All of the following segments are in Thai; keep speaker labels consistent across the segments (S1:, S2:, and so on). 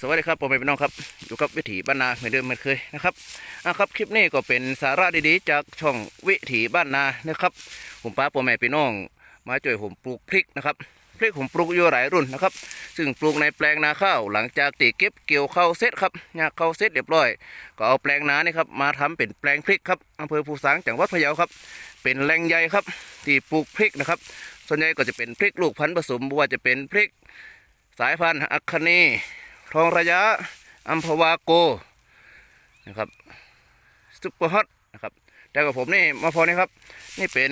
S1: สวัสดีครับผมเป็นพี่น้องครับ อยู่กับวิถีบ้านนาเหมือนเดิมเหมือนเคยนะครับอะครับคลิปนี้ก็เป็นสาระดีๆ จากช่องวิถีบ้านนานะครับ ผมป้าพ่อแม่พี่น้อง มาช่วยผมปลูกพริกนะครับพริกผมปลูกอยู่หลายรุ่นนะครับ ซึ่งปลูกในแปลงนาข้าวหลังจากตีเก็บเกี่ยวข้าวเสร็จครับหญ้าเข้าวเสร็จเรียบร้อย ก็เอาแปลงนานี่ครับมาทำเป็นแปลงพริกครับอำเภอภูสางจังหวัดพะเยาครับ เป็นแหล่งใหญ่ครับที่ปลูกพริกนะครับ ส่วนใหญ่ก็จะเป็นพริกลูกพันธุ์ผสมว่าจะเป็นพริกสายพันธุ์อัคคนี ทองระยะอัมพวาโกนะครับซุปเปอร์ฮอตนะครับแต่กับผมนี่มาพอนี่ครับ นี่เป็น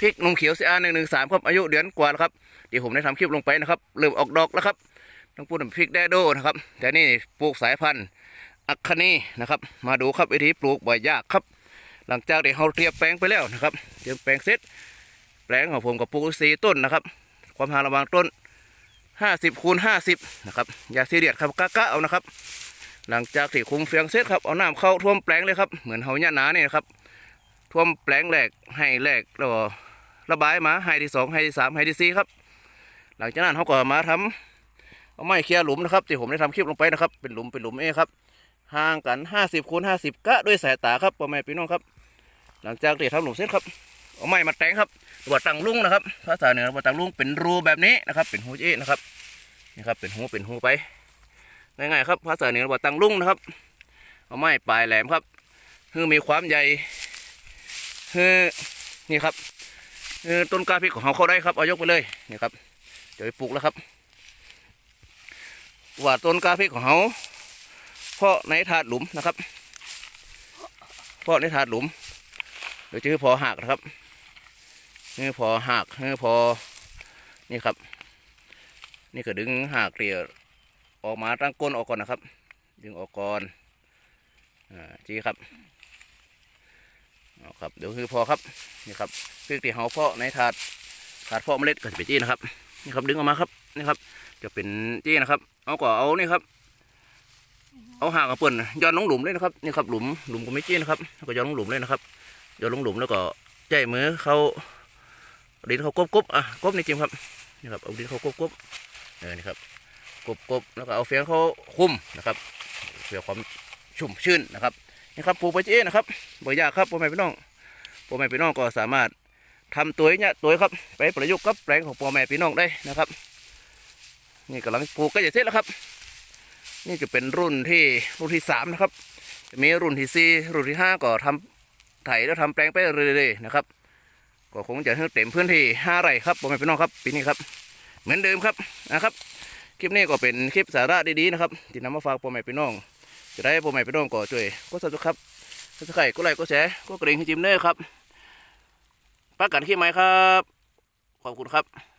S1: พริกนมเขียวซีอาหนึ่งหนึ่งสามครับอายุเดือนกว่าแล้วครับเดี๋ยวผมได้ทำคลิปลงไปนะครับ เริ่มออกดอกแล้วครับต้องพูดถึงพริกแดโดนะครับ แต่นี่ปลูกสายพันธุ์อัคคนีนะครับ มาดูครับวิธีปลูกบ่ยากครับ หลังจากที่เราเตรียมแปลงไปแล้วนะครับเตรียมแปลงเสร็จแปลงของผมกับปลูกสี่ต้นนะครับ ความห่างระหว่างต้น ห้าสิบคูณห้าสิบนะครับอย่าซียเรียสครับกะกะเอานะครับ หลังจากที่คุมเฟียงเสร็จครับเอาน้ำเข้าท่วมแปลงเลยครับเหมือนเฮาเนี่ยหนาเนี่ยครับท่วมแปลงแรกให้แรกแล้วระบายมาให้ที่สองให้ที่สามให้ที่สี่ครับ หลังจากนั้นเขาก็มาทำเอาไม้เคลียร์หลุมนะครับที่ผมได้ทำคลิปลงไปนะครับเป็นหลุมเป็นหลุมเองครับห่างกันห้าสิบคูณห้าสิบกะด้วยสายตาครับพ่อแม่พี่น้องครับ หลังจากที่ทำหลุมเสร็จครับ เอาไม้มาแต่งครับตัวตังลุงนะครับภาษาเหนือตัวตังลุงเป็นรูแบบนี้นะครับ เป็นหูเจ๊นะครับนี่ครับเป็นหูเป็นหูไปง่ายๆครับภาษาเหนือว่าตังลุงนะครับ เอาไม้ปลายแหลมครับคือมีความใหญ่คือนี่ครับต้นกาพริกของเขาเข้าได้ครับเอายกไปเลยนี่ครับเดี๋ยวไปปลูกแล้วครับ ว่าต้นกาพริกของเขาเพาะในถาดหลุมนะครับเพาะในถาดหลุมเดี๋ยวจะคือพอหักนะครับ นี่พอหักนี่พอ นี่ครับ นี่ก็ดึงหากเกลี่ยออกมาตั้งก้นออกก่อนนะครับ ดึงออกก่อนอ่าจีครับเอาครับเดี๋ยวคือพอครับนี่ครับพริกที่เฮาเพาะในถาดถาดเพาะเมล็ดก็จะเป็นจี้นะครับนี่ครับดึงออกมาครับนี่ครับ จะเป็นจี้นะครับเอาก็เอานี่ครับ เอาหากกระเปิ่นย้อนลงหลุมเลยนะครับนี่ครับหลุมหลุมก็ไม่จี้นะครับก็ย้อนลงหลุมเลยนะครับย้อนลงหลุมแล้วก็ใจมือเขา ดินเขากบๆอะกบนี่จริงครับนี่ครับเอาดินเขากบๆเออนี่ครับกบๆแล้วก็เอาเฟียงเขาคุมนะครับเพื่อความชุ่มชื่นนะครับนี่ครับปลูกไปเจ๊นะครับบ่ยากครับพ่อแม่พี่น้องพ่อแม่พี่น้องก็สามารถทำตัวเนี่ยตัวครับไปประยุกต์กับแปลงของพ่อแม่พี่น้องได้นะครับ นี่กำลังปลูกก็จะเสร็จแล้วครับ นี่จะเป็นรุ่นที่รุ่นที่สามนะครับจะมีรุ่นที่สี่รุ่นที่ห้าก็ทำไถแล้วทำแปลงไปเรื่อยๆนะครับ ก็คงจะเต็มพื้นที่ห้าไร่ครับผม่พี่น้องครับปีนี้ครับ เหมือนเดิมครับนะครับ คลิปนี้ก็เป็นคลิปสาระดีๆนะครับที่นำมาฝากผม่พี่น้องจะได้ผม่พี่น้องก็ช่วยกดซับสไครต์กดซับสไครต์กดไลค์กดแชร์กดกระดิ่งให้จิมเนอร์ครับปักกันคลิปไหมครับ ขอบคุณครับ